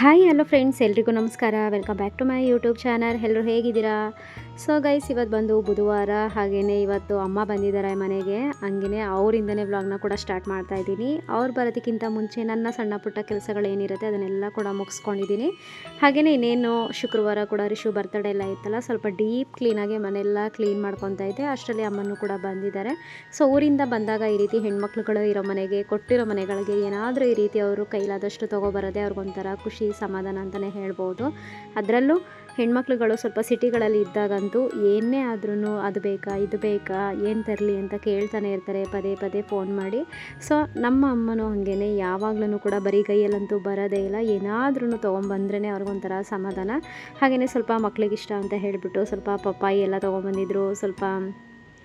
Hi hello friends ಎಲ್ರಿಗೂ ನಮಸ್ಕಾರ. Welcome back to my YouTube channel ಎಲ್ಲರೂ ಹೇಗಿದ್ದೀರಾ? ಸೊ ಗೈಸ್ ಇವತ್ತು ಬಂದು ಬುಧವಾರ ಹಾಗೆಯೇ ಇವತ್ತು ಅಮ್ಮ ಬಂದಿದ್ದಾರೆ ಮನೆಗೆ. ಹಂಗೆಯೇ ಅವರಿಂದನೇ ವ್ಲಾಗ್ನ ಕೂಡ ಸ್ಟಾರ್ಟ್ ಮಾಡ್ತಾ ಇದ್ದೀನಿ. ಅವ್ರು ಬರೋದಕ್ಕಿಂತ ಮುಂಚೆ ನನ್ನ ಸಣ್ಣ ಪುಟ್ಟ ಕೆಲಸಗಳೇನಿರುತ್ತೆ ಅದನ್ನೆಲ್ಲ ಕೂಡ ಮುಗಿಸ್ಕೊಂಡಿದ್ದೀನಿ. ಹಾಗೆಯೇ ಇನ್ನೇನು ಶುಕ್ರವಾರ ಕೂಡ ರಿಶು ಬರ್ತಡೇ ಎಲ್ಲ ಇತ್ತಲ್ಲ, ಸ್ವಲ್ಪ ಡೀಪ್ ಕ್ಲೀನಾಗಿ ಮನೆಯೆಲ್ಲ ಕ್ಲೀನ್ ಮಾಡ್ಕೊತಾ ಇದ್ದೆ. ಅಷ್ಟರಲ್ಲಿ ಅಮ್ಮನೂ ಕೂಡ ಬಂದಿದ್ದಾರೆ. ಸೊ ಊರಿಂದ ಬಂದಾಗ ಈ ರೀತಿ ಹೆಣ್ಮಕ್ಳುಗಳು ಇರೋ ಮನೆಗೆ, ಕೊಟ್ಟಿರೋ ಮನೆಗಳಿಗೆ ಏನಾದರೂ ಈ ರೀತಿ ಅವರು ಕೈಲಾದಷ್ಟು ತೊಗೊಬರೋದೇ ಅವ್ರಿಗೊಂಥರ ಖುಷಿ, ಸಮಾಧಾನ ಅಂತಲೇ ಹೇಳ್ಬೋದು. ಅದರಲ್ಲೂ ಹೆಣ್ಮಕ್ಳುಗಳು ಸ್ವಲ್ಪ ಸಿಟಿಗಳಲ್ಲಿ ಇದ್ದಾಗಂತೂ ಏನೇ ಆದ್ರೂ ಅದು ಬೇಕಾ, ಇದು ಬೇಕಾ, ಏನು ತರಲಿ ಅಂತ ಕೇಳ್ತಾನೆ ಇರ್ತಾರೆ, ಪದೇ ಪದೇ ಫೋನ್ ಮಾಡಿ. ಸೊ ನಮ್ಮ ಅಮ್ಮನೂ ಹಾಗೇ ಯಾವಾಗ್ಲೂ ಕೂಡ ಬರೀ ಕೈಯಲ್ಲಂತೂ ಬರೋದೇ ಇಲ್ಲ ಏನಾದ್ರೂ ತೊಗೊಂಬಂದ್ರೇ ಅವ್ರಿಗೊಂಥರ ಸಮಾಧಾನ. ಹಾಗೆಯೇ ಸ್ವಲ್ಪ ಮಕ್ಳಿಗಿಷ್ಟ ಅಂತ ಹೇಳಿಬಿಟ್ಟು ಸ್ವಲ್ಪ ಪಪ್ಪಾಯಿ ಎಲ್ಲ ತೊಗೊಂಬಂದಿದ್ರು, ಸ್ವಲ್ಪ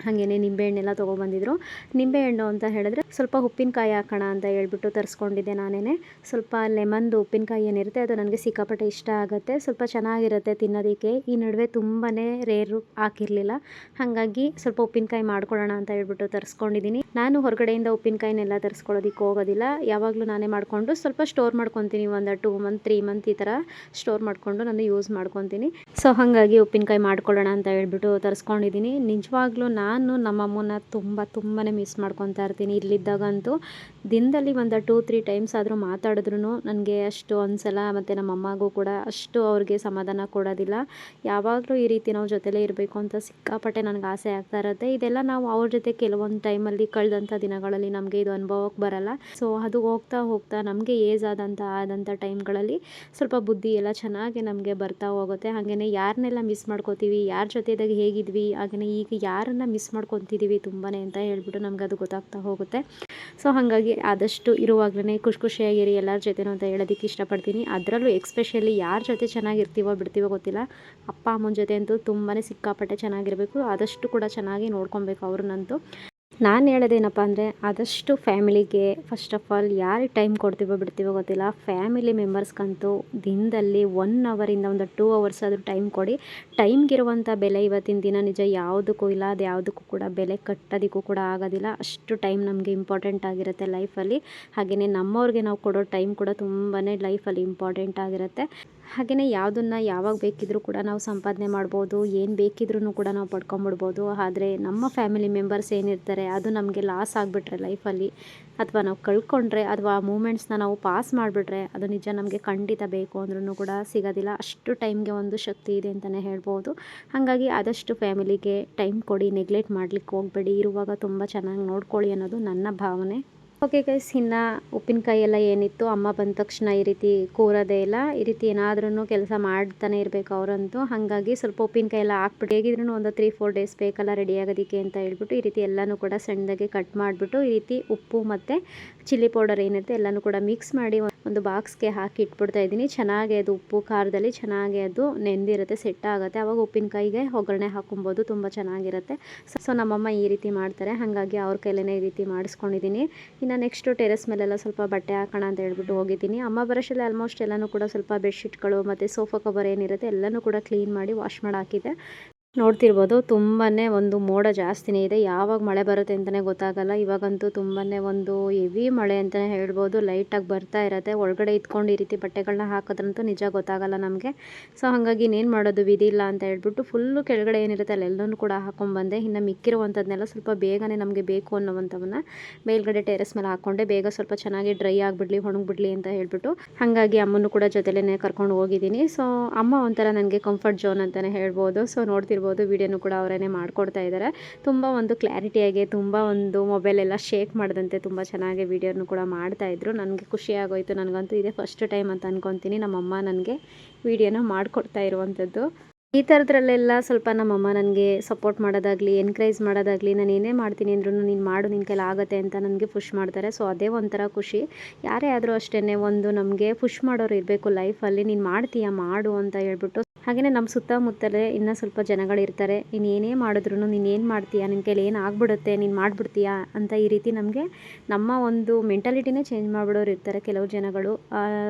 ಹಾಗೆಯೇ ನಿಂಬೆಹಣ್ಣೆಲ್ಲ ತೊಗೊಬಂದಿದ್ರು ನಿಂಬೆಹಣ್ಣು ಅಂತ ಹೇಳಿದ್ರೆ ಸ್ವಲ್ಪ ಉಪ್ಪಿನಕಾಯಿ ಹಾಕೋಣ ಅಂತ ಹೇಳ್ಬಿಟ್ಟು ತರಿಸ್ಕೊಂಡಿದ್ದೆ ನಾನೇ ಸ್ವಲ್ಪ ಲೆಮನ್ದು ಉಪ್ಪಿನಕಾಯಿ ಏನಿರುತ್ತೆ ಅದು ನನಗೆ ಸಿಕ್ಕಾಪಟ್ಟೆ ಇಷ್ಟ ಆಗುತ್ತೆ. ಸ್ವಲ್ಪ ಚೆನ್ನಾಗಿರುತ್ತೆ ತಿನ್ನೋದಕ್ಕೆ. ಈ ನಡುವೆ ತುಂಬಾ ರೇರು ಹಾಕಿರಲಿಲ್ಲ. ಹಾಗಾಗಿ ಸ್ವಲ್ಪ ಉಪ್ಪಿನಕಾಯಿ ಮಾಡ್ಕೊಳ್ಳೋಣ ಅಂತ ಹೇಳ್ಬಿಟ್ಟು ತರಿಸ್ಕೊಂಡಿದ್ದೀನಿ. ನಾನು ಹೊರಗಡೆಯಿಂದ ಉಪ್ಪಿನಕಾಯಿನೆಲ್ಲ ತರಿಸ್ಕೊಳ್ಳೋದಕ್ಕೆ ಹೋಗೋದಿಲ್ಲ. ಯಾವಾಗಲೂ ನಾನೇ ಮಾಡಿಕೊಂಡು ಸ್ವಲ್ಪ ಸ್ಟೋರ್ ಮಾಡ್ಕೊತೀನಿ. ಒಂದು ಟೂ ಮಂತ್, ತ್ರೀ ಮಂತ್ ಈ ಥರ ಸ್ಟೋರ್ ಮಾಡಿಕೊಂಡು ನಾನು ಯೂಸ್ ಮಾಡ್ಕೊತೀನಿ. ಸೊ, ಹಾಗಾಗಿ ಉಪ್ಪಿನಕಾಯಿ ಮಾಡ್ಕೊಳ್ಳೋಣ ಅಂತ ಹೇಳ್ಬಿಟ್ಟು ತರಿಸ್ಕೊಂಡಿದ್ದೀನಿ. ನಿಜವಾಗ್ಲೂ ನಾನು ನಮ್ಮಮ್ಮನ ತುಂಬ ತುಂಬಾ ಮಿಸ್ ಮಾಡ್ಕೊತಾ ಇರ್ತೀನಿ. ಇಲ್ಲಿದ್ದಾಗಂತೂ ದಿನದಲ್ಲಿ ಒಂದು ಟೂ ತ್ರೀ ಟೈಮ್ಸ್ ಆದರೂ ಮಾತಾಡಿದ್ರು ನನಗೆ ಅಷ್ಟು ಒಂದ್ಸಲ ಮತ್ತು ನಮ್ಮ ಅಮ್ಮಗೂ ಕೂಡ ಅಷ್ಟು ಅವ್ರಿಗೆ ಸಮಾಧಾನ ಕೊಡೋದಿಲ್ಲ. ಯಾವಾಗಲೂ ಈ ರೀತಿ ನಾವು ಜೊತೆಲೇ ಇರಬೇಕು ಅಂತ ಸಿಕ್ಕಾಪಟ್ಟೆ ನನಗೆ ಆಸೆ ಆಗ್ತಾ ಇರುತ್ತೆ. ಇದೆಲ್ಲ ನಾವು ಅವ್ರ ಜೊತೆ ಕೆಲವೊಂದು ಟೈಮಲ್ಲಿ ಕಳೆದಂಥ ದಿನಗಳಲ್ಲಿ ನಮಗೆ ಇದು ಅನುಭವಕ್ಕೆ ಬರಲ್ಲ. ಸೊ ಅದು ಹೋಗ್ತಾ ಹೋಗ್ತಾ ನಮಗೆ ಏಜ್ ಆದಂಥ ಆದಂಥ ಟೈಮ್ಗಳಲ್ಲಿ ಸ್ವಲ್ಪ ಬುದ್ಧಿ ಎಲ್ಲ ಚೆನ್ನಾಗಿ ನಮಗೆ ಬರ್ತಾ ಹೋಗುತ್ತೆ. ಹಾಗೆಯೇ ಯಾರನ್ನೆಲ್ಲ ಮಿಸ್ ಮಾಡ್ಕೋತೀವಿ, ಯಾರ ಜೊತೆದಾಗ ಹೇಗಿದ್ವಿ ಹಾಗೆಯೇ ಈಗ ಯಾರನ್ನು ಮಿಸ್ ಮಾಡ್ಕೊತಿದ್ದೀವಿ ತುಂಬಾ ಅಂತ ಹೇಳ್ಬಿಟ್ಟು ನಮ್ಗೆ ಅದು ಗೊತ್ತಾಗ್ತಾ ಹೋಗುತ್ತೆ. ಸೊ ಹಾಗಾಗಿ ಆದಷ್ಟು ಇರುವಾಗಲೇ ಖುಷಿ ಖುಷಿಯಾಗಿರಿ ಎಲ್ಲರ ಜೊತೆನೂ ಅಂತ ಹೇಳೋದಕ್ಕೆ ಇಷ್ಟಪಡ್ತೀನಿ. ಅದರಲ್ಲೂ ಎಕ್ಸ್ಪೆಷಲಿ ಯಾರ ಜೊತೆ ಚೆನ್ನಾಗಿರ್ತೀವೋ ಬಿಡ್ತೀವೋ ಗೊತ್ತಿಲ್ಲ. ಅಪ್ಪ, ಅಮ್ಮನ ಜೊತೆ ಅಂತೂ ತುಂಬಾ ಸಿಕ್ಕಾಪಟ್ಟೆ ಚೆನ್ನಾಗಿರಬೇಕು. ಆದಷ್ಟು ಕೂಡ ಚೆನ್ನಾಗಿ ನೋಡ್ಕೊಬೇಕು ಅವ್ರನ್ನಂತೂ. ನಾನು ಹೇಳೋದೇನಪ್ಪ ಅಂದರೆ ಆದಷ್ಟು ಫ್ಯಾಮಿಲಿಗೆ ಫಸ್ಟ್ ಆಫ್ ಆಲ್ ಯಾರಿಗೆ ಟೈಮ್ ಕೊಡ್ತೀವೋ ಬಿಡ್ತೀವೋ ಗೊತ್ತಿಲ್ಲ. ಫ್ಯಾಮಿಲಿ ಮೆಂಬರ್ಸ್ಗಂತೂ ದಿನದಲ್ಲಿ ಒನ್ ಅವರಿಂದ ಒಂದು ಟೂ ಅವರ್ಸ್ ಆದರೂ ಟೈಮ್ ಕೊಡಿ. ಟೈಮ್ಗಿರುವಂಥ ಬೆಲೆ ಇವತ್ತಿನ ದಿನ ನಿಜ ಯಾವುದಕ್ಕೂ ಇಲ್ಲ, ಅದು ಯಾವುದಕ್ಕೂ ಕೂಡ ಬೆಲೆ ಕಟ್ಟೋದಕ್ಕೂ ಕೂಡ ಆಗೋದಿಲ್ಲ. ಅಷ್ಟು ಟೈಮ್ ನಮಗೆ ಇಂಪಾರ್ಟೆಂಟ್ ಆಗಿರುತ್ತೆ ಲೈಫಲ್ಲಿ ಹಾಗೆಯೇ ನಮ್ಮವ್ರಿಗೆ ನಾವು ಕೊಡೋ ಟೈಮ್ ಕೂಡ ತುಂಬಾ ಲೈಫಲ್ಲಿ ಇಂಪಾರ್ಟೆಂಟ್ ಆಗಿರುತ್ತೆ. ಹಾಗೆಯೇ ಯಾವುದನ್ನು ಯಾವಾಗ ಬೇಕಿದ್ರೂ ಕೂಡ ನಾವು ಸಂಪಾದನೆ ಮಾಡ್ಬೋದು, ಏನು ಬೇಕಿದ್ರೂ ಕೂಡ ನಾವು ಪಡ್ಕೊಂಬಿಡ್ಬೋದು. ಆದರೆ ನಮ್ಮ ಫ್ಯಾಮಿಲಿ ಮೆಂಬರ್ಸ್ ಏನಿರ್ತಾರೆ, ಅದು ನಮಗೆ ಲಾಸ್ ಆಗಿಬಿಟ್ರೆ ಲೈಫಲ್ಲಿ ಅಥವಾ ನಾವು ಕಳ್ಕೊಂಡ್ರೆ, ಅಥವಾ ಆ ಮೂಮೆಂಟ್ಸ್ನ ನಾವು ಪಾಸ್ ಮಾಡಿಬಿಟ್ರೆ, ಅದು ನಿಜ ನಮಗೆ ಖಂಡಿತ ಬೇಕು ಅಂದ್ರೂ ಕೂಡ ಸಿಗೋದಿಲ್ಲ. ಅಷ್ಟು ಟೈಮ್ಗೆ ಒಂದು ಶಕ್ತಿ ಇದೆ ಅಂತಲೇ ಹೇಳ್ಬೋದು. ಹಾಗಾಗಿ ಆದಷ್ಟು ಫ್ಯಾಮಿಲಿಗೆ ಟೈಮ್ ಕೊಡಿ ನೆಗ್ಲೆಕ್ಟ್ ಮಾಡಲಿಕ್ಕೆ ಹೋಗಬೇಡಿ. ಇರುವಾಗ ತುಂಬ ಚೆನ್ನಾಗಿ ನೋಡ್ಕೊಳ್ಳಿ ಅನ್ನೋದು ನನ್ನ ಭಾವನೆ. ಓಕೆ ಗೈಸ್, ಇನ್ನು ಉಪ್ಪಿನಕಾಯಿ ಎಲ್ಲ ಏನಿತ್ತು, ಅಮ್ಮ ಬಂದ ತಕ್ಷಣ ಈ ರೀತಿ ಕೂರೋದೇ ಇಲ್ಲ. ಈ ರೀತಿ ಏನಾದ್ರೂ ಕೆಲಸ ಮಾಡ್ತಾನೆ ಇರಬೇಕು ಅವರಂತೂ. ಹಾಗಾಗಿ ಸ್ವಲ್ಪ ಉಪ್ಪಿನಕಾಯಿ ಎಲ್ಲ ಹಾಕ್ಬಿಟ್ಟು ಹೇಗಿದ್ರು ಒಂದು ತ್ರೀ ಫೋರ್ ಡೇಸ್ ಬೇಕಲ್ಲ ರೆಡಿ ಆಗೋದಕ್ಕೆ ಅಂತ ಹೇಳ್ಬಿಟ್ಟು ಈ ರೀತಿ ಎಲ್ಲನೂ ಕೂಡ ಸಣ್ಣದಾಗಿ ಕಟ್ ಮಾಡಿಬಿಟ್ಟು, ಈ ರೀತಿ ಉಪ್ಪು ಮತ್ತು ಚಿಲ್ಲಿ ಪೌಡರ್ ಏನಿರುತ್ತೆ ಎಲ್ಲನೂ ಕೂಡ ಮಿಕ್ಸ್ ಮಾಡಿ ಒಂದು ಬಾಕ್ಸ್ಗೆ ಹಾಕಿ ಇಟ್ಬಿಡ್ತಾ ಇದ್ದೀನಿ. ಚೆನ್ನಾಗಿ ಅದು ಉಪ್ಪು ಖಾರದಲ್ಲಿ ಚೆನ್ನಾಗಿ ಅದು ನೆಂದಿರುತ್ತೆ ಸೆಟ್ ಆಗುತ್ತೆ. ಆವಾಗ ಉಪ್ಪಿನಕಾಯಿಗೆ ಒಗ್ಗರಣೆ ಹಾಕೊಬೋದು ತುಂಬ ಚೆನ್ನಾಗಿರುತ್ತೆ. ಸೊ ನಮ್ಮಮ್ಮ ಈ ರೀತಿ ಮಾಡ್ತಾರೆ. ಹಾಗಾಗಿ ಅವ್ರ ಕೈಲೇ ಈ ರೀತಿ ಮಾಡಿಸ್ಕೊಂಡಿದ್ದೀನಿ. ಇನ್ನು ನೆಕ್ಸ್ಟು ಟೆರೆಸ್ ಮೇಲೆಲ್ಲ ಸ್ವಲ್ಪ ಬಟ್ಟೆ ಹಾಕೋಣ ಅಂತ ಹೇಳ್ಬಿಟ್ಟು ಹೋಗಿದ್ದೀನಿ. ಅಮ್ಮ ಬರೋಷ್ಟಲ್ಲಿ ಆಲ್ಮೋಸ್ಟ್ ಎಲ್ಲನೂ ಕೂಡ ಸ್ವಲ್ಪ ಬೆಡ್ಶೀಟ್ಗಳು ಮತ್ತು ಸೋಫಾ ಕವರ್ ಏನಿರುತ್ತೆ ಎಲ್ಲನೂ ಕೂಡ ಕ್ಲೀನ್ ಮಾಡಿ ವಾಶ್ ಮಾಡಿ ಹಾಕಿದ್ದೆ. ನೋಡ್ತಿರ್ಬೋದು. ತುಂಬಾ ಒಂದು ಮೋಡ ಜಾಸ್ತಿನೇ ಇದೆ. ಯಾವಾಗ ಮಳೆ ಬರುತ್ತೆ ಅಂತಲೇ ಗೊತ್ತಾಗಲ್ಲ. ಇವಾಗಂತೂ ತುಂಬಾ ಒಂದು ಹೆವಿ ಮಳೆ ಅಂತಲೇ ಹೇಳ್ಬೋದು. ಲೈಟಾಗಿ ಬರ್ತಾ ಇರುತ್ತೆ. ಒಳಗಡೆ ಇದ್ಕೊಂಡು ಈ ರೀತಿ ಬಟ್ಟೆಗಳನ್ನ ಹಾಕೋದ್ರಂತೂ ನಿಜ ಗೊತ್ತಾಗಲ್ಲ ನಮಗೆ. ಸೊ ಹಾಗಾಗಿ ಇನ್ನೇನು ಮಾಡೋದು? ವಿಧಿ ಇಲ್ಲ ಅಂತ ಹೇಳ್ಬಿಟ್ಟು ಫುಲ್ಲು ಕೆಳಗಡೆ ಏನಿರುತ್ತೆ ಅಲ್ಲೆಲ್ಲೂ ಕೂಡ ಹಾಕೊಂಡ್ಬಂದೆ ಇನ್ನು ಮಿಕ್ಕಿರುವಂಥದ್ದನ್ನೆಲ್ಲ ಸ್ವಲ್ಪ ಬೇಗನೆ ನಮಗೆ ಬೇಕು ಅನ್ನೋವಂಥವನ್ನ ಮೇಲ್ಗಡೆ ಟೆರೆಸ್ ಮೇಲೆ ಹಾಕ್ಕೊಂಡೆ ಬೇಗ ಸ್ವಲ್ಪ ಚೆನ್ನಾಗಿ ಡ್ರೈ ಆಗಿಬಿಡ್ಲಿ, ಒಣಗಿಬಿಡ್ಲಿ ಅಂತ ಹೇಳ್ಬಿಟ್ಟು ಹಾಗಾಗಿ ಅಮ್ಮನೂ ಕೂಡ ಜೊತೆಲೇ ಕರ್ಕೊಂಡು ಹೋಗಿದ್ದೀನಿ. ಸೊ ಅಮ್ಮ ಒಂಥರ ನನಗೆ ಕಂಫರ್ಟ್ ಝೋನ್ ಅಂತಲೇ ಹೇಳ್ಬೋದು. ಸೊ ನೋಡ್ತಿರ್ಬೋದು. ಇರ್ಬೋದು ವಿಡಿಯೋನು ಕೂಡ ಅವರೇ ಮಾಡ್ಕೊಡ್ತಾ ಇದ್ದಾರೆ. ತುಂಬ ಒಂದು ಕ್ಲಾರಿಟಿಯಾಗಿ ತುಂಬ ಒಂದು ಮೊಬೈಲೆಲ್ಲ ಶೇಕ್ ಮಾಡಿದಂತೆ ತುಂಬ ಚೆನ್ನಾಗಿ ವೀಡಿಯೋನು ಕೂಡ ಮಾಡ್ತಾಯಿದ್ರು ನನಗೆ ಖುಷಿ ಆಗೋಯ್ತು. ನನಗಂತೂ ಇದೇ ಫಸ್ಟ್ ಟೈಮ್ ಅಂತ ಅಂದ್ಕೊತೀನಿ ನಮ್ಮಮ್ಮ ನನಗೆ ವೀಡಿಯೋನ ಮಾಡಿಕೊಡ್ತಾ ಇರುವಂಥದ್ದು. ಈ ಥರದ್ರಲ್ಲೆಲ್ಲ ಸ್ವಲ್ಪ ನಮ್ಮಮ್ಮ ನನಗೆ ಸಪೋರ್ಟ್ ಮಾಡೋದಾಗಲಿ ಎನ್ಕರೇಜ್ ಮಾಡೋದಾಗಲಿ, ನಾನು ಏನೇ ಮಾಡ್ತೀನಿ ಅಂದ್ರೂ ನೀನು ಮಾಡು ನಿನ್ನ ಕೈಲಿ ಆಗುತ್ತೆ ಅಂತ ನನಗೆ ಪುಷ್ ಮಾಡ್ತಾರೆ. ಸೊ ಅದೇ ಒಂಥರ ಖುಷಿ. ಯಾರೇ ಆದರೂ ಅಷ್ಟೇ ಒಂದು ನಮಗೆ ಪುಷ್ ಮಾಡೋರು ಇರಬೇಕು ಲೈಫಲ್ಲಿ ನೀನು ಮಾಡ್ತೀಯಾ, ಮಾಡು ಅಂತ ಹೇಳ್ಬಿಟ್ಟು ಹಾಗೆಯೇ ನಮ್ಮ ಸುತ್ತಮುತ್ತಲೇ ಇನ್ನೂ ಸ್ವಲ್ಪ ಜನಗಳಿರ್ತಾರೆ. ನೀನು ಏನೇ ಮಾಡಿದ್ರು ನೀನು ಏನು ಮಾಡ್ತೀಯಾ? ನಿನ್ನ ಕೈಲಿ ಏನು ಆಗ್ಬಿಡುತ್ತೆ? ನೀನು ಮಾಡಿಬಿಡ್ತೀಯಾ? ಅಂತ ಈ ರೀತಿ ನಮಗೆ ನಮ್ಮ ಒಂದು ಮೆಂಟಾಲಿಟಿನೇ ಚೇಂಜ್ ಮಾಡಿಬಿಡೋರು ಇರ್ತಾರೆ ಕೆಲವು ಜನಗಳು.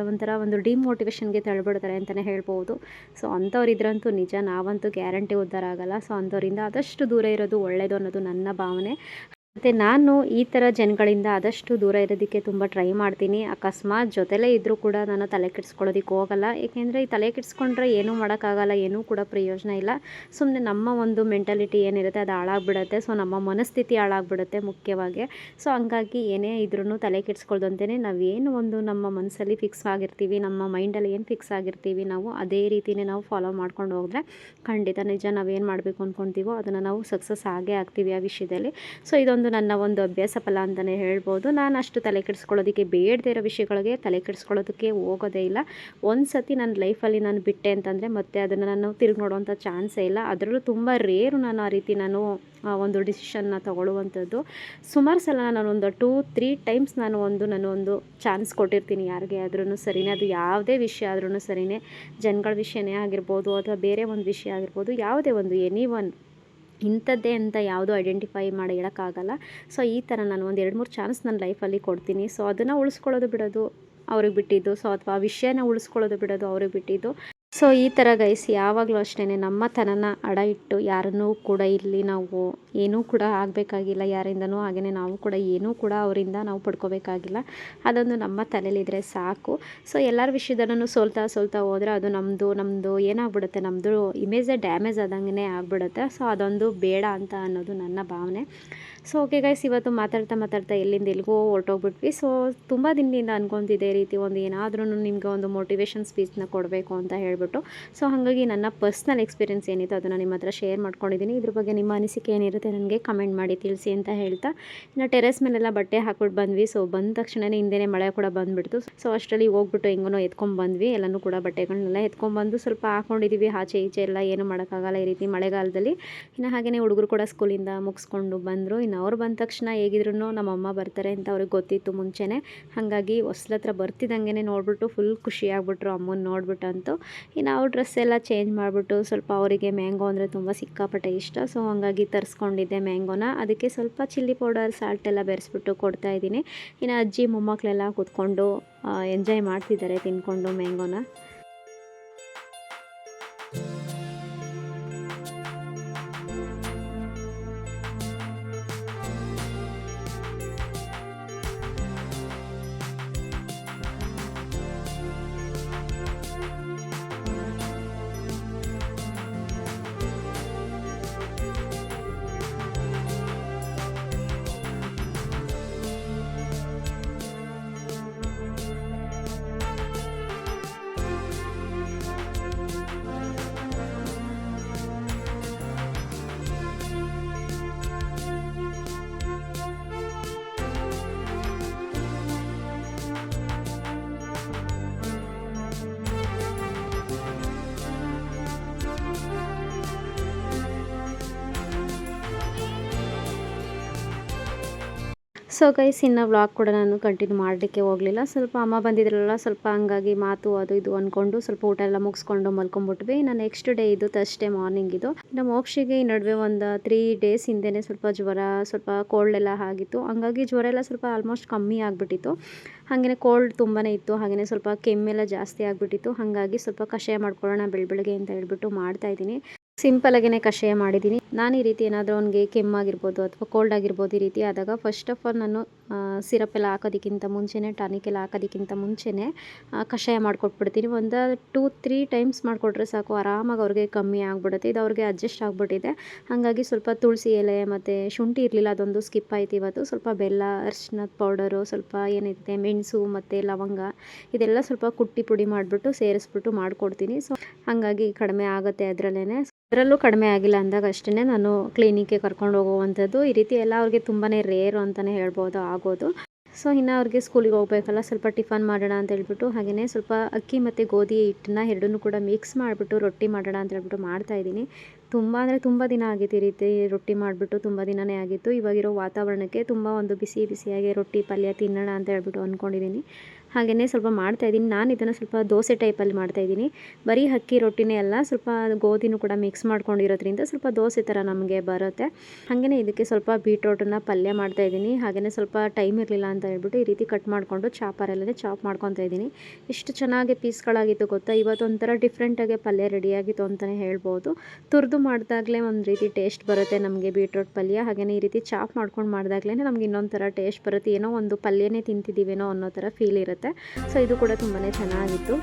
ಒಂಥರ ಒಂದು ಡಿಮೋಟಿವೇಶನ್ಗೆ ತಳ್ಬಿಡ್ತಾರೆ ಅಂತಲೇ ಹೇಳ್ಬೋದು. ಸೊ, ಅಂಥವ್ರಿದ್ರಂತೂ ನಿಜ, ನಾವಂತೂ ಗ್ಯಾರಂಟಿ ಉದ್ಧಾರ ಆಗಲ್ಲ. ಸೊ, ಅಂಥವರಿಂದ ಆದಷ್ಟು ದೂರ ಇರೋದು ಒಳ್ಳೆಯದು ಅನ್ನೋದು ನನ್ನ ಭಾವನೆ. ಮತ್ತು ನಾನು ಈ ಥರ ಜನಗಳಿಂದ ಆದಷ್ಟು ದೂರ ಇರೋದಕ್ಕೆ ತುಂಬ ಟ್ರೈ ಮಾಡ್ತೀನಿ. ಅಕಸ್ಮಾತ್ ಜೊತೆಲೇ ಇದ್ದರೂ ಕೂಡ ನಾನು ತಲೆ ಕೆಡಿಸ್ಕೊಳ್ಳೋದಕ್ಕೆ ಹೋಗಲ್ಲ. ಏಕೆಂದರೆ ಈ ತಲೆ ಕೆಡಿಸ್ಕೊಂಡ್ರೆ ಏನೂ ಮಾಡೋಕ್ಕಾಗಲ್ಲ, ಏನೂ ಕೂಡ ಪ್ರಯೋಜನ ಇಲ್ಲ. ಸುಮ್ಮನೆ ನಮ್ಮ ಒಂದು ಮೆಂಟಾಲಿಟಿ ಏನಿರುತ್ತೆ ಅದು ಹಾಳಾಗ್ಬಿಡುತ್ತೆ. ಸೊ ನಮ್ಮ ಮನಸ್ಥಿತಿ ಹಾಳಾಗ್ಬಿಡುತ್ತೆ ಮುಖ್ಯವಾಗಿ. ಸೊ ಹಂಗಾಗಿ ಏನೇ ಇದ್ರೂ ತಲೆ ಕೆಡಿಸ್ಕೊಳ್ದಂತೆ ನಾವೇನು ಒಂದು ನಮ್ಮ ಮನಸ್ಸಲ್ಲಿ ಫಿಕ್ಸ್ ಆಗಿರ್ತೀವಿ, ನಮ್ಮ ಮೈಂಡಲ್ಲಿ ಏನು ಫಿಕ್ಸ್ ಆಗಿರ್ತೀವಿ ನಾವು ಅದೇ ರೀತಿಯೇ ನಾವು ಫಾಲೋ ಮಾಡ್ಕೊಂಡು ಹೋದರೆ ಖಂಡಿತ ನಿಜ ನಾವೇನು ಮಾಡಬೇಕು ಅಂದ್ಕೊತೀವೋ ಅದನ್ನು ನಾವು ಸಕ್ಸಸ್ ಆಗೇ ಆಗ್ತೀವಿ ಆ ವಿಷಯದಲ್ಲಿ. ಸೊ ಇದೊಂದು ನನ್ನ ಒಂದು ಅಭ್ಯಾಸ ಫಲ ಅಂತಲೇ ಹೇಳ್ಬೋದು. ನಾನು ಅಷ್ಟು ತಲೆ ಕೆಡಿಸ್ಕೊಳ್ಳೋದಕ್ಕೆ ಬೇಡದೇ ಇರೋ ವಿಷಯಗಳಿಗೆ ತಲೆ ಕೆಡಿಸ್ಕೊಳ್ಳೋದಕ್ಕೆ ಹೋಗೋದೇ ಇಲ್ಲ. ಒಂದು ಸತಿ ನನ್ನ ಲೈಫಲ್ಲಿ ನಾನು ಬಿಟ್ಟೆ ಅಂತಂದರೆ ಮತ್ತೆ ಅದನ್ನು ನಾನು ತಿರುಗಿ ನೋಡುವಂಥ ಚಾನ್ಸೇ ಇಲ್ಲ. ಅದರಲ್ಲೂ ತುಂಬ ರೇರು ನಾನು ಆ ರೀತಿ ನಾನು ಒಂದು ಡಿಸಿಷನ್ನ ತಗೊಳ್ಳುವಂಥದ್ದು. ಸುಮಾರು ಸಲ ನಾನು ಒಂದು ಟೂ, ತ್ರೀ ಟೈಮ್ಸ್ ನಾನು ಒಂದು ನಾನು ಒಂದು ಚಾನ್ಸ್ ಕೊಟ್ಟಿರ್ತೀನಿ ಯಾರಿಗೆ ಆದ್ರೂ ಸರಿನೇ. ಅದು ಯಾವುದೇ ವಿಷಯ ಆದ್ರೂ ಸರಿನೇ. ಜನಗಳ ವಿಷಯನೇ ಆಗಿರ್ಬೋದು ಅಥವಾ ಬೇರೆ ಒಂದು ವಿಷಯ ಆಗಿರ್ಬೋದು, ಯಾವುದೇ ಒಂದು ಎನಿ ಒನ್ ಇಂಥದ್ದೇ ಅಂತ ಯಾವುದೂ ಐಡೆಂಟಿಫೈ ಮಾಡಿ ಹೇಳೋಕ್ಕಾಗಲ್ಲ ಸೊ ಈ ಥರ ನಾನು ಒಂದು ಎರಡು ಮೂರು ಚಾನ್ಸ್ ನನ್ನ ಲೈಫಲ್ಲಿ ಕೊಡ್ತೀನಿ. ಸೊ ಅದನ್ನು ಉಳಿಸ್ಕೊಳ್ಳೋದು ಬಿಡೋದು ಅವ್ರಿಗೆ ಬಿಟ್ಟಿದ್ದು. ಸೊ ಅಥವಾ ವಿಷಯನ ಉಳಿಸ್ಕೊಳ್ಳೋದು ಬಿಡೋದು ಅವ್ರಿಗೆ ಬಿಟ್ಟಿದ್ದು. ಸೊ ಈ ಥರ ಗೈಸ್ ಯಾವಾಗಲೂ ಅಷ್ಟೇ ನಮ್ಮ ತನನ ಅಡ ಇಟ್ಟು ಯಾರನ್ನೂ ಕೂಡ ಇಲ್ಲಿ ನಾವು ಏನೂ ಕೂಡ ಆಗಬೇಕಾಗಿಲ್ಲ, ಯಾರಿಂದನೂ ಹಾಗೆಯೇ ನಾವು ಕೂಡ ಏನೂ ಕೂಡ ಅವರಿಂದ ನಾವು ಪಡ್ಕೋಬೇಕಾಗಿಲ್ಲ. ಅದೊಂದು ನಮ್ಮ ತಲೆಯಲ್ಲಿದ್ದರೆ ಸಾಕು. ಸೊ ಎಲ್ಲರ ವಿಷಯದಲ್ಲೂ ಸೋಲ್ತಾ ಸೋಲ್ತಾ ಹೋದರೆ ಅದು ನಮ್ಮದು ನಮ್ಮದು ಏನಾಗ್ಬಿಡುತ್ತೆ ನಮ್ಮದು ಇಮೇಜೇ ಡ್ಯಾಮೇಜ್ ಆದಂಗೆ ಆಗ್ಬಿಡುತ್ತೆ. ಸೊ ಅದೊಂದು ಬೇಡ ಅಂತ ಅನ್ನೋದು ನನ್ನ ಭಾವನೆ. ಸೊ ಓಕೆ ಗೈಸ್ ಇವತ್ತು ಮಾತಾಡ್ತಾ ಮಾತಾಡ್ತಾ ಎಲ್ಲಿಂದ ಎಲ್ಲಿಗೋ ಹೊರಟೋಗ್ಬಿಟ್ವಿ. ಸೊ ತುಂಬ ದಿನದಿಂದ ಅನ್ಕೊಂತಿದ್ದೆ ರೀತಿ ಒಂದು ಏನಾದ್ರೂ ನಿಮಗೆ ಒಂದು ಮೋಟಿವೇಶನ್ ಸ್ಪೀಚ್ನ ಕೊಡಬೇಕು ಅಂತ ಹೇಳ್ಬಿಟ್ಟು. ಸೊ ಹಾಗಾಗಿ ನನ್ನ ಪರ್ಸ್ನಲ್ ಎಕ್ಸ್ಪೀರಿಯನ್ಸ್ ಏನಿತ್ತು ಅದನ್ನು ನಿಮ್ಮ ಹತ್ರ ಶೇರ್ ಮಾಡ್ಕೊಂಡಿದ್ದೀನಿ. ಇದ್ರ ಬಗ್ಗೆ ನಿಮ್ಮ ಅನಿಸಿಕೆ ಏನಿರುತ್ತೆ ನನಗೆ ಕಮೆಂಟ್ ಮಾಡಿ ತಿಳಿಸಿ ಅಂತ ಹೇಳ್ತಾ. ಇನ್ನು ಟೆರೆಸ್ ಮೇಲೆಲ್ಲ ಬಟ್ಟೆ ಹಾಕ್ಬಿಟ್ಟು ಬಂದ್ವಿ. ಸೊ ಬಂದ ತಕ್ಷಣವೇ ಹಿಂದೆನೇ ಮಳೆ ಕೂಡ ಬಂದುಬಿಡ್ತು. ಸೊ ಅಷ್ಟರಲ್ಲಿ ಹೋಗ್ಬಿಟ್ಟು ಹೆಂಗೋ ಎತ್ಕೊಂಡು ಬಂದ್ವಿ. ಎಲ್ಲನೂ ಕೂಡ ಬಟ್ಟೆಗಳನ್ನೆಲ್ಲ ಎತ್ಕೊಂಡ್ಬಂದು ಸ್ವಲ್ಪ ಹಾಕೊಂಡಿದ್ದೀವಿ ಆಚೆ ಈಚೆ ಎಲ್ಲ ಏನು ಮಾಡೋಕ್ಕಾಗಲ್ಲ ಈ ರೀತಿ ಮಳೆಗಾಲದಲ್ಲಿ. ಇನ್ನು ಹಾಗೆಯೇ ಹುಡುಗರು ಕೂಡ ಸ್ಕೂಲಿಂದ ಮುಗಿಸ್ಕೊಂಡು ಬಂದರು. ಇನ್ನು ಅವ್ರು ಬಂದ ತಕ್ಷಣ ಹೇಗಿದ್ರು ನಮ್ಮಮ್ಮ ಬರ್ತಾರೆ ಅಂತ ಅವ್ರಿಗೆ ಗೊತ್ತಿತ್ತು ಮುಂಚೆನೇ. ಹಾಗಾಗಿ ಹೊಸ್ಲತ್ರ ಬರ್ತಿದ್ದಂಗೆ ನೋಡ್ಬಿಟ್ಟು ಫುಲ್ ಖುಷಿ ಆಗ್ಬಿಟ್ರು ಅಮ್ಮನ ನೋಡ್ಬಿಟ್ಟು ಅಂತೂ ಇನ್ನು ಅವ್ರ ಡ್ರೆಸ್ ಎಲ್ಲ ಚೇಂಜ್ ಮಾಡಿಬಿಟ್ಟು ಸ್ವಲ್ಪ ಅವರಿಗೆ ಮ್ಯಾಂಗೋ ಅಂದರೆ ತುಂಬ ಸಿಕ್ಕಾಪಟ್ಟೆ ಇಷ್ಟ. ಸೊ ಹಾಗಾಗಿ ತರಿಸ್ಕೊಂಡಿದ್ದೆ ಮ್ಯಾಂಗೋನ ಅದಕ್ಕೆ ಸ್ವಲ್ಪ ಚಿಲ್ಲಿ ಪೌಡರ್ ಸಾಲ್ಟ್ ಎಲ್ಲ ಬೆರೆಸ್ಬಿಟ್ಟು ಕೊಡ್ತಾ ಇದ್ದೀನಿ. ಇನ್ನು ಅಜ್ಜಿ ಮೊಮ್ಮಕ್ಕಳೆಲ್ಲ ಕೂತ್ಕೊಂಡು ಎಂಜಾಯ್ ಮಾಡ್ತಿದ್ದಾರೆ ತಿನ್ಕೊಂಡು ಮ್ಯಾಂಗೋನ ಸೊ ಗೈಸ್ ಇನ್ನು ವ್ಲಾಗ್ ಕೂಡ ನಾನು ಕಂಟಿನ್ಯೂ ಮಾಡಲಿಕ್ಕೆ ಹೋಗಲಿಲ್ಲ. ಸ್ವಲ್ಪ ಅಮ್ಮ ಬಂದಿದ್ರಲ್ಲ, ಸ್ವಲ್ಪ ಹಂಗಾಗಿ ಮಾತು ಅದು ಇದು ಅಂದ್ಕೊಂಡು ಸ್ವಲ್ಪ ಊಟ ಎಲ್ಲ ಮುಗಿಸ್ಕೊಂಡು ಮಲ್ಕೊಂಬಿಟ್ವಿ. ನಾನು ನೆಕ್ಸ್ಟ್ ಡೇ ಇದು ತರ್ಸ್ಡೇ ಮಾರ್ನಿಂಗ್ ಇದು. ನಮ್ಮ ಮೋಕ್ಷಿಗೆ ಈ ನಡುವೆ ಒಂದು ತ್ರೀ ಡೇಸ್ ಹಿಂದೆ ಸ್ವಲ್ಪ ಜ್ವರ, ಸ್ವಲ್ಪ ಕೋಲ್ಡ್ ಎಲ್ಲ ಆಗಿತ್ತು. ಹಂಗಾಗಿ ಜ್ವರ ಎಲ್ಲ ಸ್ವಲ್ಪ ಆಲ್ಮೋಸ್ಟ್ ಕಮ್ಮಿ ಆಗಿಬಿಟ್ಟಿತ್ತು. ಹಾಗೆಯೇ ಕೋಲ್ಡ್ ತುಂಬಾ ಇತ್ತು ಹಾಗೆಯೇ ಸ್ವಲ್ಪ ಕೆಮ್ಮೆಲ್ಲ ಜಾಸ್ತಿ ಆಗಿಬಿಟ್ಟಿತ್ತು. ಹಾಗಾಗಿ ಸ್ವಲ್ಪ ಕಷಾಯ ಮಾಡ್ಕೊಳ್ಳೋಣ ಬೆಳಬೆಳಗ್ಗೆ ಅಂತ ಹೇಳ್ಬಿಟ್ಟು ಮಾಡ್ತಾಯಿದ್ದೀನಿ ಸಿಂಪಲಾಗೇ ಕಷಾಯ ಮಾಡಿದ್ದೀನಿ. ನಾನು ಈ ರೀತಿ ಏನಾದರೂ ಅವನಿಗೆ ಕೆಮ್ಮಾಗಿರ್ಬೋದು ಅಥವಾ ಕೋಲ್ಡ್ ಆಗಿರ್ಬೋದು ಈ ರೀತಿ ಆದಾಗ ಫಸ್ಟ್ ಆಫ್ ಆಲ್ ನಾನು ಸಿರಪ್ ಎಲ್ಲ ಹಾಕೋದಕ್ಕಿಂತ ಮುಂಚೆನೇ ಟಾನಿಕ್ ಎಲ್ಲ ಹಾಕೋದಕ್ಕಿಂತ ಮುಂಚೆನೇ ಕಷಾಯ ಮಾಡಿಕೊಟ್ಬಿಡ್ತೀನಿ. ಒಂದು ಟೂ ತ್ರೀ ಟೈಮ್ಸ್ ಮಾಡಿಕೊಟ್ರೆ ಸಾಕು. ಆರಾಮಾಗಿ ಅವ್ರಿಗೆ ಕಮ್ಮಿ ಆಗಿಬಿಡುತ್ತೆ. ಇದು ಅವ್ರಿಗೆ ಅಡ್ಜಸ್ಟ್ ಆಗಿಬಿಟ್ಟಿದೆ. ಹಾಗಾಗಿ ಸ್ವಲ್ಪ ತುಳಸಿ ಎಲೆ ಮತ್ತು ಶುಂಠಿ ಇರಲಿಲ್ಲ, ಅದೊಂದು ಸ್ಕಿಪ್ ಆಯ್ತು ಇವತ್ತು. ಸ್ವಲ್ಪ ಬೆಲ್ಲ ಅರ್ಶಿನದ ಪೌಡರು ಸ್ವಲ್ಪ ಏನಿದೆ ಮೆಣಸು ಮತ್ತು ಲವಂಗ, ಇದೆಲ್ಲ ಸ್ವಲ್ಪ ಕುಟ್ಟಿ ಪುಡಿ ಮಾಡಿಬಿಟ್ಟು ಸೇರಿಸ್ಬಿಟ್ಟು ಮಾಡಿಕೊಡ್ತೀನಿ. ಸೊ ಹಾಗಾಗಿ ಕಡಿಮೆ ಆಗುತ್ತೆ ಅದರಲ್ಲೇ ಅದರಲ್ಲೂ ಕಡಿಮೆ ಆಗಿಲ್ಲ ಅಂದಾಗ ಅಷ್ಟೇ ನಾನು ಕ್ಲಿನಿಕ್ಗೆ ಕರ್ಕೊಂಡು ಹೋಗುವಂಥದ್ದು. ಈ ರೀತಿ ಎಲ್ಲ ಅವ್ರಿಗೆ ತುಂಬಾ ರೇರು ಅಂತಲೇ ಹೇಳ್ಬೋದು, ಆಗೋದು. ಸೊ ಇನ್ನು ಅವ್ರಿಗೆ ಸ್ಕೂಲಿಗೆ ಹೋಗ್ಬೇಕಲ್ಲ, ಸ್ವಲ್ಪ ಟಿಫನ್ ಮಾಡೋಣ ಅಂತ ಹೇಳ್ಬಿಟ್ಟು ಹಾಗೆಯೇ ಸ್ವಲ್ಪ ಅಕ್ಕಿ ಮತ್ತು ಗೋಧಿ ಹಿಟ್ಟನ್ನ ಎರಡನ್ನೂ ಕೂಡ ಮಿಕ್ಸ್ ಮಾಡಿಬಿಟ್ಟು, ರೊಟ್ಟಿ ಮಾಡೋಣ ಅಂತ ಹೇಳ್ಬಿಟ್ಟು ಮಾಡ್ತಾಯಿದ್ದೀನಿ ತುಂಬ ಅಂದರೆ ತುಂಬ ದಿನ ಆಗಿತ್ತು ಈ ರೀತಿ ರೊಟ್ಟಿ ಮಾಡಿಬಿಟ್ಟು, ತುಂಬ ದಿನವೇ ಆಗಿತ್ತು. ಇವಾಗಿರೋ ವಾತಾವರಣಕ್ಕೆ ತುಂಬ ಒಂದು ಬಿಸಿ ಬಿಸಿಯಾಗಿ ರೊಟ್ಟಿ ಪಲ್ಯ ತಿನ್ನೋಣ ಅಂತ ಹೇಳ್ಬಿಟ್ಟು ಅಂದ್ಕೊಂಡಿದ್ದೀನಿ. ಹಾಗೆಯೇ ಸ್ವಲ್ಪ ಮಾಡ್ತಾಯಿದ್ದೀನಿ ನಾನು ಇದನ್ನು ಸ್ವಲ್ಪ ದೋಸೆ ಟೈಪಲ್ಲಿ ಮಾಡ್ತಾಯಿದ್ದೀನಿ ಬರೀ ಅಕ್ಕಿ ರೊಟ್ಟಿನೇ ಅಲ್ಲ, ಸ್ವಲ್ಪ ಗೋಧಿನೂ ಕೂಡ ಮಿಕ್ಸ್ ಮಾಡ್ಕೊಂಡಿರೋದ್ರಿಂದ ಸ್ವಲ್ಪ ದೋಸೆ ಥರ ನಮಗೆ ಬರುತ್ತೆ. ಹಾಗೆಯೇ ಇದಕ್ಕೆ ಸ್ವಲ್ಪ ಬೀಟ್ರೋಟನ್ನು ಪಲ್ಯ ಮಾಡ್ತಾಯಿದ್ದೀನಿ ಹಾಗೆಯೇ ಸ್ವಲ್ಪ ಟೈಮ್ ಇರಲಿಲ್ಲ ಅಂತ ಹೇಳ್ಬಿಟ್ಟು ಈ ರೀತಿ ಕಟ್ ಮಾಡಿಕೊಂಡು ಚಾಪರಲ್ಲೇ ಚಾಪ್ ಮಾಡ್ಕೊತಾ ಇದ್ದೀನಿ. ಎಷ್ಟು ಚೆನ್ನಾಗಿ ಪೀಸ್ಗಳಾಗಿತ್ತು ಗೊತ್ತಾ? ಇವತ್ತು ಒಂಥರ ಡಿಫ್ರೆಂಟಾಗಿ ಪಲ್ಯ ರೆಡಿಯಾಗಿತ್ತು ಅಂತಲೇ ಹೇಳ್ಬೋದು. ತುರಿದು ಮಾಡಿದಾಗಲೇ ಒಂದು ರೀತಿ ಟೇಸ್ಟ್ ಬರುತ್ತೆ ನಮಗೆ ಬೀಟ್ರೋಟ್ ಪಲ್ಯ. ಹಾಗೆಯೇ ಈ ರೀತಿ ಚಾಪ್ ಮಾಡ್ಕೊಂಡು ಮಾಡಿದಾಗಲೇ ನಮ್ಗೆ ಇನ್ನೊಂಥರ ಥರ ಟೇಸ್ಟ್ ಬರುತ್ತೆ. ಏನೋ ಒಂದು ಪಲ್ಯನೇ ತಿಂತಿದ್ದೀವೇನೋ ಅನ್ನೋ ಥರ ಫೀಲ್ ಇರುತ್ತೆ. ಸೊ ಇದು ಕೂಡ ತುಂಬಾ ಚೆನ್ನಾಗಿತ್ತು.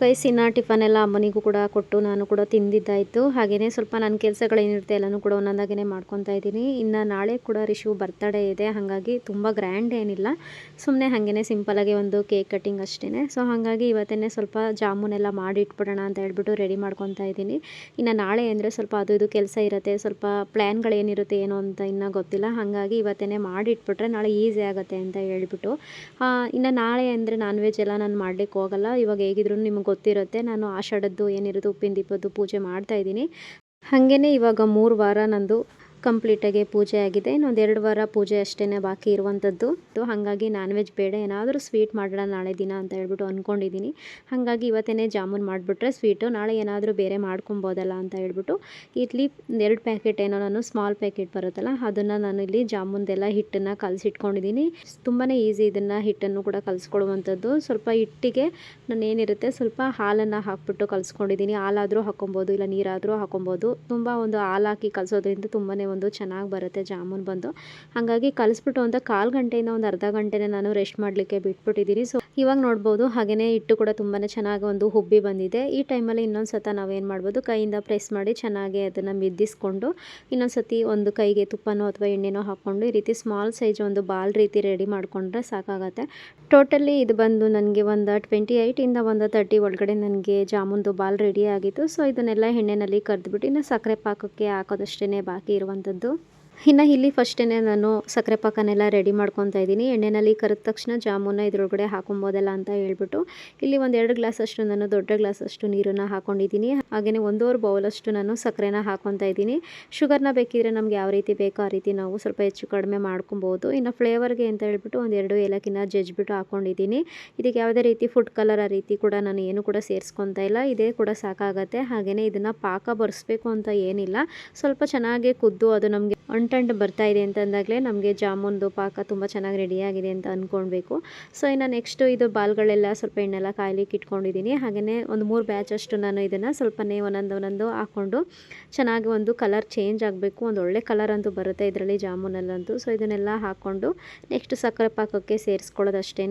ಗೈಸ್ ಇನ್ನ ಟಿಫನ್ ಎಲ್ಲ ಅಮ್ಮನಿಗೂ ಕೂಡ ಕೊಟ್ಟು ನಾನು ಕೂಡ ತಿಂದಿದ್ದಾಯಿತು. ಹಾಗೆಯೇ ಸ್ವಲ್ಪ ನನ್ನ ಕೆಲಸಗಳೇನಿರುತ್ತೆ ಎಲ್ಲನೂ ಕೂಡ ಒಂದೊಂದಾಗೇ ಮಾಡ್ಕೊತಾ ಇದ್ದೀನಿ. ಇನ್ನು ನಾಳೆ ಕೂಡ ರಿಶು ಬರ್ತಡೇ ಇದೆ. ಹಾಗಾಗಿ ತುಂಬ ಗ್ರ್ಯಾಂಡ್ ಏನಿಲ್ಲ. ಸುಮ್ಮನೆ ಹಾಗೇ ಸಿಂಪಲಾಗಿ ಒಂದು ಕೇಕ್ ಕಟ್ಟಿಂಗ್ ಅಷ್ಟೇ ಸೊ ಹಾಗಾಗಿ ಇವತ್ತೇ ಸ್ವಲ್ಪ ಜಾಮೂನೆಲ್ಲ ಮಾಡಿ ಇಟ್ಬಿಡೋಣ ಅಂತ ಹೇಳ್ಬಿಟ್ಟು ರೆಡಿ ಮಾಡ್ಕೊತಾ ಇದ್ದೀನಿ. ಇನ್ನು ನಾಳೆ ಅಂದರೆ ಸ್ವಲ್ಪ ಅದು ಇದು ಕೆಲಸ ಇರುತ್ತೆ. ಸ್ವಲ್ಪ ಪ್ಲ್ಯಾನ್ಗಳೇನಿರುತ್ತೆ ಏನೋ ಅಂತ ಇನ್ನೂ ಗೊತ್ತಿಲ್ಲ. ಹಾಗಾಗಿ ಇವತ್ತೇ ಮಾಡಿ ಇಟ್ಬಿಟ್ರೆ ನಾಳೆ ಈಸಿ ಆಗುತ್ತೆ ಅಂತ ಹೇಳ್ಬಿಟ್ಟು. ಇನ್ನು ನಾಳೆ ಅಂದರೆ ನಾನ್ ವೆಜ್ ಎಲ್ಲ ನಾನು ಮಾಡಲಿಕ್ಕೆ ಹೋಗಲ್ಲ. ಇವಾಗ ಹೇಗಿದ್ರು ನಿಮ್ಗೆ ಗೊತ್ತಿರುತ್ತೆ. ನಾನು ಆಷಾಢದ್ದು ಏನಿರೋದು ಉಪ್ಪಿನ ದೀಪದ್ದು ಪೂಜೆ ಮಾಡ್ತಾಯಿದ್ದೀನಿ ಹಾಗೆಯೇ ಇವಾಗ ಮೂರು ವಾರ ನಂದು ಕಂಪ್ಲೀಟಾಗಿ ಪೂಜೆ ಆಗಿದೆ. ಇನ್ನೊಂದು ಎರಡು ವಾರ ಪೂಜೆ ಅಷ್ಟೇ ಬಾಕಿ ಇರುವಂಥದ್ದು ಹಾಗಾಗಿ ನಾನ್ ವೆಜ್ ಬೇಡ. ಏನಾದರೂ ಸ್ವೀಟ್ ಮಾಡೋಣ ನಾಳೆ ದಿನ ಅಂತ ಹೇಳ್ಬಿಟ್ಟು ಅಂದ್ಕೊಂಡಿದ್ದೀನಿ ಹಾಗಾಗಿ ಇವತ್ತೇ ಜಾಮೂನ್ ಮಾಡಿಬಿಟ್ರೆ ಸ್ವೀಟು ನಾಳೆ ಏನಾದರೂ ಬೇರೆ ಮಾಡ್ಕೊಬೋದಲ್ಲ ಅಂತ ಹೇಳ್ಬಿಟ್ಟು ಇಲ್ಲಿ ಎರಡು ಪ್ಯಾಕೆಟ್ ಏನೋ ನಾನು ಸ್ಮಾಲ್ ಪ್ಯಾಕೆಟ್ ಬರುತ್ತಲ್ಲ, ಅದನ್ನು ನಾನು ಇಲ್ಲಿ ಜಾಮೂನ್ದೆಲ್ಲ ಹಿಟ್ಟನ್ನು ಕಲಸಿಟ್ಕೊಂಡಿದ್ದೀನಿ ತುಂಬಾ ಈಸಿ ಇದನ್ನು ಹಿಟ್ಟನ್ನು ಕೂಡ ಕಲಿಸ್ಕೊಡುವಂಥದ್ದು ಸ್ವಲ್ಪ ಹಿಟ್ಟಿಗೆ ನಾನು ಏನಿರುತ್ತೆ ಸ್ವಲ್ಪ ಹಾಲನ್ನು ಹಾಕ್ಬಿಟ್ಟು ಕಲಿಸ್ಕೊಂಡಿದ್ದೀನಿ ಹಾಲಾದರೂ ಹಾಕೊಬೋದು ಇಲ್ಲ ನೀರಾದರೂ ಹಾಕೊಬೋದು ತುಂಬ ಒಂದು ಹಾಲು ಹಾಕಿ ಕಲಿಸೋದ್ರಿಂದ ತುಂಬಾ ಒಂದು ಚೆನ್ನಾಗಿ ಬರುತ್ತೆ, ಜಾಮೂನ್ ಬಂದು. ಹಾಗಾಗಿ ಕಲಿಸ್ಬಿಟ್ಟು ಅಂತ ಕಾಲು ಗಂಟೆಯಿಂದ ಒಂದು ಅರ್ಧ ಗಂಟೆನೇ ನಾನು ರೆಸ್ಟ್ ಮಾಡಲಿಕ್ಕೆ ಬಿಟ್ಬಿಟ್ಟಿದ್ದೀನಿ ಸೊ ಇವಾಗ ನೋಡ್ಬೋದು ಹಾಗೆಯೇ ಹಿಟ್ಟು ಕೂಡ ತುಂಬಾ ಚೆನ್ನಾಗಿ ಒಂದು ಹುಬ್ಬಿ ಬಂದಿದೆ. ಈ ಟೈಮಲ್ಲಿ ಇನ್ನೊಂದು ಸತ ನಾವೇನು ಮಾಡ್ಬೋದು, ಕೈಯಿಂದ ಪ್ರೆಸ್ ಮಾಡಿ ಚೆನ್ನಾಗಿ ಅದನ್ನು ಮಿದ್ದಿಸ್ಕೊಂಡು, ಇನ್ನೊಂದು ಸತಿ ಒಂದು ಕೈಗೆ ತುಪ್ಪನೋ ಅಥವಾ ಎಣ್ಣೆನೋ ಹಾಕ್ಕೊಂಡು ಈ ರೀತಿ ಸ್ಮಾಲ್ ಸೈಜ್ ಒಂದು ಬಾಲ್ ರೀತಿ ರೆಡಿ ಮಾಡಿಕೊಂಡ್ರೆ ಸಾಕಾಗತ್ತೆ. ಟೋಟಲಿ ಇದು ಬಂದು ನನಗೆ ಒಂದು ಟ್ವೆಂಟಿ ಏಯ್ಟಿಂದ ಒಂದು ತರ್ಟಿ ಒಳಗಡೆ ನನಗೆ ಜಾಮೂನ್ದು ಬಾಲ್ ರೆಡಿ ಆಗಿತ್ತು. ಸೊ ಇದನ್ನೆಲ್ಲ ಎಣ್ಣೆನಲ್ಲಿ ಕರೆದ್ಬಿಟ್ಟು ಇನ್ನು ಸಕ್ಕರೆ ಪಾಕಕ್ಕೆ ಹಾಕೋದಷ್ಟೇ ಬಾಕಿ ಇರುವಂಥ ಇರುವಂಥದ್ದು ಇನ್ನು ಇಲ್ಲಿ ಫಸ್ಟೇ ನಾನು ಸಕ್ಕರೆ ಪಾಕನೆಲ್ಲ ರೆಡಿ ಮಾಡ್ಕೊತಾ ಇದ್ದೀನಿ. ಎಣ್ಣೆನಲ್ಲಿ ಕರೆದ ತಕ್ಷಣ ಜಾಮೂನ ಇದ್ರೊಳಗಡೆ ಹಾಕೊಬೋದಲ್ಲ ಅಂತ ಹೇಳ್ಬಿಟ್ಟು ಇಲ್ಲಿ ಒಂದು ಎರಡು ಗ್ಲಾಸ್ ಅಷ್ಟು ನಾನು ದೊಡ್ಡ ಗ್ಲಾಸ್ ಅಷ್ಟು ನೀರನ್ನು ಹಾಕೊಂಡಿದ್ದೀನಿ. ಹಾಗೆಯೇ ಒಂದೂವರೆ ಬೌಲಷ್ಟು ನಾನು ಸಕ್ಕರೆನ ಹಾಕೊತಾ ಇದ್ದೀನಿ. ಶುಗರ್ನ ಬೇಕಿದ್ರೆ ನಮ್ಗೆ ಯಾವ ರೀತಿ ಬೇಕೋ ಆ ರೀತಿ ನಾವು ಸ್ವಲ್ಪ ಹೆಚ್ಚು ಕಡಿಮೆ ಮಾಡ್ಕೊಬೋದು. ಇನ್ನು ಫ್ಲೇವರ್ಗೆ ಅಂತ ಹೇಳ್ಬಿಟ್ಟು ಒಂದೆರಡು ಏಲಕ್ಕಿನ ಜಜ್ಬಿಟ್ಟು ಹಾಕೊಂಡಿದ್ದೀನಿ. ಇದಕ್ಕೆ ಯಾವುದೇ ರೀತಿ ಫುಡ್ ಕಲರ್ ಆ ರೀತಿ ಕೂಡ ನಾನು ಏನು ಕೂಡ ಸೇರಿಸ್ಕೊತಾ ಇಲ್ಲ. ಇದೇ ಕೂಡ ಸಾಕಾಗತ್ತೆ. ಹಾಗೆಯೇ ಇದನ್ನು ಪಾಕ ಬರೆಸ್ಬೇಕು ಅಂತ ಏನಿಲ್ಲ. ಸ್ವಲ್ಪ ಚೆನ್ನಾಗಿ ಕುದ್ದು ಅದು ನಮಗೆ ಅಂಟಂಟು ಬರ್ತಾ ಇದೆ ಅಂತಂದಾಗಲೇ ನಮಗೆ ಜಾಮೂನ್ದು ಪಾಕ ತುಂಬ ಚೆನ್ನಾಗಿ ರೆಡಿಯಾಗಿದೆ ಅಂತ ಅಂದ್ಕೊಳ್ಬೇಕು ಸೊ ಇನ್ನು ನೆಕ್ಸ್ಟು ಇದು ಬಾಲ್ಗಳೆಲ್ಲ ಸ್ವಲ್ಪ ಎಣ್ಣೆಲ್ಲ ಕಾಯ್ಲಿಕ್ಕೆ ಇಟ್ಕೊಂಡಿದ್ದೀನಿ. ಹಾಗೆಯೇ ಒಂದು ಮೂರು ಬ್ಯಾಚ್ ಅಷ್ಟು ನಾನು ಇದನ್ನು ಸ್ವಲ್ಪನೇ ಒಂದೊಂದು ಒಂದೊಂದು ಹಾಕ್ಕೊಂಡು ಚೆನ್ನಾಗಿ ಒಂದು ಕಲರ್ ಚೇಂಜ್ ಆಗಬೇಕು. ಒಂದು ಒಳ್ಳೆ ಕಲರ್ ಅಂತೂ ಬರುತ್ತೆ ಇದರಲ್ಲಿ ಜಾಮೂನಲ್ಲಂತೂ. ಸೊ ಇದನ್ನೆಲ್ಲ ಹಾಕ್ಕೊಂಡು ನೆಕ್ಸ್ಟ್ ಸಕ್ಕರೆ ಪಾಕಕ್ಕೆ ಸೇರಿಸ್ಕೊಳ್ಳೋದಷ್ಟೇ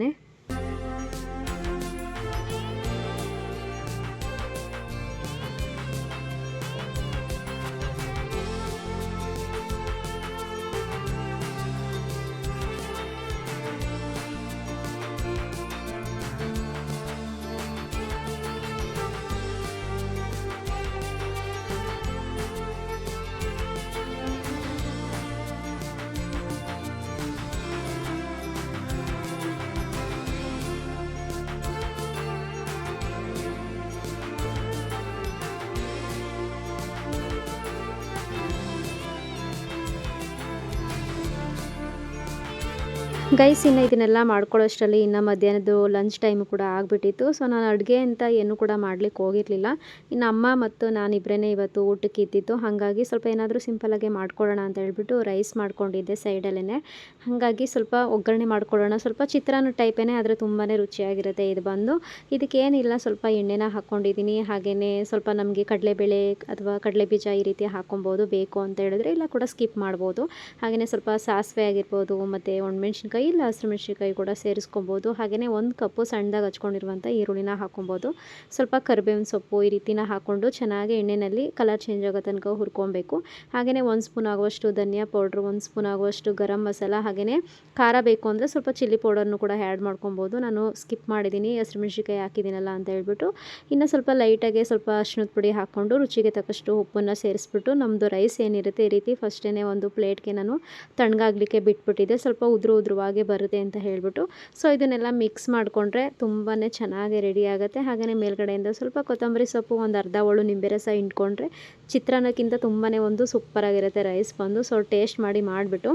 ಗೈಸ್, ಇನ್ನು ಇದನ್ನೆಲ್ಲ ಮಾಡ್ಕೊಳ್ಳೋಷ್ಟರಲ್ಲಿ ಇನ್ನು ಮಧ್ಯಾಹ್ನದ್ದು ಲಂಚ್ ಟೈಮು ಕೂಡ ಆಗಿಬಿಟ್ಟಿತ್ತು. ಸೊ ನಾನು ಅಡುಗೆ ಅಂತ ಏನು ಕೂಡ ಮಾಡ್ಲಿಕ್ಕೆ ಹೋಗಿರಲಿಲ್ಲ. ಇನ್ನು ಅಮ್ಮ ಮತ್ತು ನಾನಿಬ್ಬರೇ ಇವತ್ತು ಊಟಕ್ಕೆ ಇದ್ದಿತ್ತು ಹಾಗಾಗಿ ಸ್ವಲ್ಪ ಏನಾದರೂ ಸಿಂಪಲಾಗಿ ಮಾಡ್ಕೊಳ್ಳೋಣ ಅಂತ ಹೇಳ್ಬಿಟ್ಟು ರೈಸ್ ಮಾಡ್ಕೊಂಡಿದ್ದೆ ಸೈಡಲ್ಲೇ ಹಾಗಾಗಿ ಸ್ವಲ್ಪ ಒಗ್ಗರಣೆ ಮಾಡ್ಕೊಳ್ಳೋಣ. ಸ್ವಲ್ಪ ಚಿತ್ರಾನ್ನ ಟೈಪೇ ಆದರೆ ತುಂಬಾ ರುಚಿಯಾಗಿರುತ್ತೆ ಇದು ಬಂದು. ಇದಕ್ಕೇನಿಲ್ಲ ಸ್ವಲ್ಪ ಎಣ್ಣೆನ ಹಾಕ್ಕೊಂಡಿದ್ದೀನಿ. ಹಾಗೆಯೇ ಸ್ವಲ್ಪ ನಮಗೆ ಕಡಲೆಬೇಳೆ ಅಥವಾ ಕಡಲೆ ಬೀಜ ಈ ರೀತಿ ಹಾಕೊಬೋದು ಬೇಕು ಅಂತ ಹೇಳಿದ್ರೆ, ಇಲ್ಲ ಕೂಡ ಸ್ಕಿಪ್ ಮಾಡ್ಬೋದು. ಹಾಗೆಯೇ ಸ್ವಲ್ಪ ಸಾಸಿವೆ ಆಗಿರ್ಬೋದು, ಮತ್ತು ಒಣಮೆಣ್ಸಿನ್ಕಾಯಿ ಇಲ್ಲ ಹಸಿರು ಮೆಣಸಿನ್ಕಾಯಿ ಕೂಡ ಸೇರಿಸ್ಕೊಬೋದು. ಹಾಗೆಯೇ ಒಂದು ಕಪ್ಪು ಸಣ್ಣದಾಗಿ ಹಚ್ಕೊಂಡಿರುವಂಥ ಈರುಳ್ಳಿನ ಹಾಕೊಬೋದು. ಸ್ವಲ್ಪ ಕರಿಬೇವಿನ ಸೊಪ್ಪು ಈ ರೀತಿನ ಹಾಕ್ಕೊಂಡು ಚೆನ್ನಾಗಿ ಎಣ್ಣೆಯಲ್ಲಿ ಕಲರ್ ಚೇಂಜ್ ಆಗೋ ತನಕ ಹುರ್ಕೊಬೇಕು. ಹಾಗೆಯೇ ಒಂದು ಸ್ಪೂನ್ ಆಗುವಷ್ಟು ಧನಿಯಾ ಪೌಡ್ರು ಒಂದು ಸ್ಪೂನ್ ಆಗುವಷ್ಟು ಗರಂ ಮಸಾಲ ಹಾಗೆಯೇ ಖಾರ ಬೇಕು ಅಂದರೆ ಸ್ವಲ್ಪ ಚಿಲ್ಲಿ ಪೌಡರ್ನು ಕೂಡ ಆ್ಯಡ್ ಮಾಡ್ಕೊಬೋದು. ನಾನು ಸ್ಕಿಪ್ ಮಾಡಿದ್ದೀನಿ ಹಸಿರು ಮೆಣಸಿನ್ಕಾಯಿ ಹಾಕಿದ್ದೀನಲ್ಲ ಅಂತ ಹೇಳ್ಬಿಟ್ಟು. ಇನ್ನು ಸ್ವಲ್ಪ ಲೈಟಾಗಿ ಸ್ವಲ್ಪ ಅಶ್ನದ ಪುಡಿ ಹಾಕ್ಕೊಂಡು ರುಚಿಗೆ ತಕ್ಕಷ್ಟು ಉಪ್ಪನ್ನು ಸೇರಿಸ್ಬಿಟ್ಟು ನಮ್ಮದು ರೈಸ್ ಏನಿರುತ್ತೆ ಈ ರೀತಿ ಫಸ್ಟೇ ಒಂದು ಪ್ಲೇಟ್ಗೆ ನಾನು ತಣ್ಣಗಾಗಲಿಕ್ಕೆ ಬಿಟ್ಬಿಟ್ಟಿದ್ದೆ ಸ್ವಲ್ಪ ಉದುರು ಉದುರುವಾಗೆ ಬರುತ್ತೆ ಅಂತ ಹೇಳ್ಬಿಟ್ಟು ಸೊ ಇದನ್ನೆಲ್ಲ ಮಿಕ್ಸ್ ಮಾಡಿಕೊಂಡ್ರೆ ತುಂಬಾ ಚೆನ್ನಾಗಿ ರೆಡಿ ಆಗುತ್ತೆ. ಹಾಗೆಯೇ ಮೇಲ್ಗಡೆಯಿಂದ ಸ್ವಲ್ಪ ಕೊತ್ತಂಬರಿ ಸೊಪ್ಪು, ಒಂದು ಅರ್ಧ ಒಳು ನಿಂಬೆ ರಸ ಇಟ್ಕೊಂಡ್ರೆ ಚಿತ್ರಾನ್ನಕ್ಕಿಂತ ತುಂಬಾ ಒಂದು ಸೂಪರಾಗಿರುತ್ತೆ ರೈಸ್ ಬಂದು. ಸೊ ಟೇಸ್ಟ್ ಮಾಡಿ ಮಾಡಿಬಿಟ್ಟು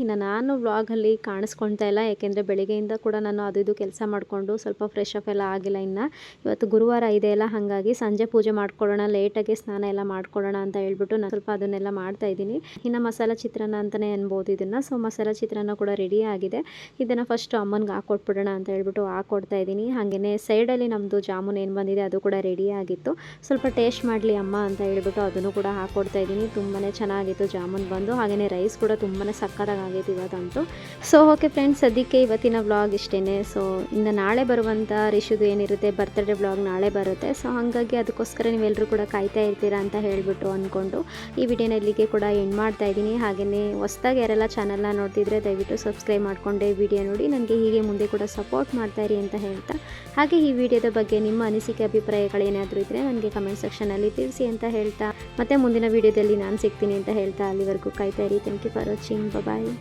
ಇನ್ನು ನಾನು ವ್ಲಾಗಲ್ಲಿ ಕಾಣಿಸ್ಕೊಳ್ತಾ ಇಲ್ಲ, ಯಾಕೆಂದರೆ ಬೆಳಗ್ಗೆಯಿಂದ ಕೂಡ ನಾನು ಅದು ಇದು ಕೆಲಸ ಮಾಡಿಕೊಂಡು ಸ್ವಲ್ಪ ಫ್ರೆಶ್ ಅಪ್ ಎಲ್ಲ ಆಗಿಲ್ಲ ಇನ್ನು. ಇವತ್ತು ಗುರುವಾರ ಇದೆ ಅಲ್ಲ, ಹಾಗಾಗಿ ಸಂಜೆ ಪೂಜೆ ಮಾಡ್ಕೊಳ್ಳೋಣ ಲೇಟಾಗಿ ಸ್ನಾನ ಎಲ್ಲ ಮಾಡ್ಕೊಳ್ಳೋಣ ಅಂತ ಹೇಳ್ಬಿಟ್ಟು ನಾನು ಸ್ವಲ್ಪ ಅದನ್ನೆಲ್ಲ ಮಾಡ್ತಾ ಇದ್ದೀನಿ. ಇನ್ನು ಮಸಾಲ ಚಿತ್ರಾನ್ನ ಅಂತಲೇ ಅನ್ಬೋದು ಇದನ್ನು ಸೊ ಮಸಾಲ ಚಿತ್ರಾನ್ನ ಕೂಡ ರೆಡಿ ಆಗಿದೆ. ಇದನ್ನು ಫಸ್ಟ್ ಅಮ್ಮನಿಗೆ ಹಾಕ್ಕೊಟ್ಬಿಡೋಣ ಅಂತ ಹೇಳ್ಬಿಟ್ಟು ಹಾಕ್ಕೊಡ್ತಾ ಇದ್ದೀನಿ. ಹಾಗೆಯೇ ಸೈಡಲ್ಲಿ ನಮ್ಮದು ಜಾಮೂನ್ ಏನು ಬಂದಿದೆ ಅದು ಕೂಡ ರೆಡಿ ಆಗಿತ್ತು. ಸ್ವಲ್ಪ ಟೇಸ್ಟ್ ಮಾಡಲಿ ಅಮ್ಮ ಅಂತ ಹೇಳ್ಬಿಟ್ಟು ಅದನ್ನು ಕೂಡ ಹಾಕ್ಕೊಡ್ತಾ ಇದ್ದೀನಿ. ತುಂಬಾ ಚೆನ್ನಾಗಿತ್ತು ಜಾಮೂನ್ ಬಂದು. ಹಾಗೆಯೇ ರೈಸ್ ಕೂಡ ತುಂಬಾ ಸಕ್ಕತ್ತಾಗಿ ಆಗೈತೆ ಇವತ್ತಂತೂ ಸೊ ಓಕೆ ಫ್ರೆಂಡ್ಸ್ ಸದ್ಯಕ್ಕೆ ಇವತ್ತಿನ ವ್ಲಾಗ್ ಇಷ್ಟೇ ಸೊ ಇನ್ನು ನಾಳೆ ಬರುವಂಥ ರಿಶುದು ಏನಿರುತ್ತೆ ಬರ್ತ್ಡೇ ವ್ಲಾಗ್ ನಾಳೆ ಬರುತ್ತೆ. ಸೊ ಹಾಗಾಗಿ ಅದಕ್ಕೋಸ್ಕರ ನೀವೆಲ್ಲರೂ ಕೂಡ ಕಾಯ್ತಾ ಇರ್ತೀರಾ ಅಂತ ಹೇಳಿಬಿಟ್ಟು ಅಂದ್ಕೊಂಡು ಈ ವಿಡಿಯೋನ ಇಲ್ಲಿಗೆ ಕೂಡ ಎಂಡ್ ಮಾಡ್ತಾ ಇದ್ದೀನಿ. ಹಾಗೆಯೇ ಹೊಸ್ದಾಗಿ ಯಾರೆಲ್ಲ ಚಾನಲ್ನ ನೋಡ್ತಿದ್ರೆ ದಯವಿಟ್ಟು ಸಬ್ಸ್ಕ್ರೈಬ್ ಮಾಡಿಕೊಂಡೆ ವಿಡಿಯೋ ನೋಡಿ. ನನಗೆ ಹೀಗೆ ಮುಂದೆ ಕೂಡ ಸಪೋರ್ಟ್ ಮಾಡ್ತಾ ಇರಿ ಅಂತ ಹೇಳ್ತಾ. ಹಾಗೆ ಈ ವಿಡಿಯೋದ ಬಗ್ಗೆ ನಿಮ್ಮ ಅನಿಸಿಕೆ, ಅಭಿಪ್ರಾಯಗಳು ಏನಾದರೂ ಇದ್ದರೆ ನನಗೆ ಕಮೆಂಟ್ ಸೆಕ್ಷನಲ್ಲಿ ತಿಳಿಸಿ ಅಂತ ಹೇಳ್ತಾ. ಮತ್ತೆ ಮುಂದಿನ ವಿಡಿಯೋದಲ್ಲಿ ನಾನು ಸಿಗ್ತೀನಿ ಅಂತ ಹೇಳ್ತಾ ಅಲ್ಲಿವರೆಗೂ ಕಾಯ್ತಾ ಇರಿ. Thank you for watching bye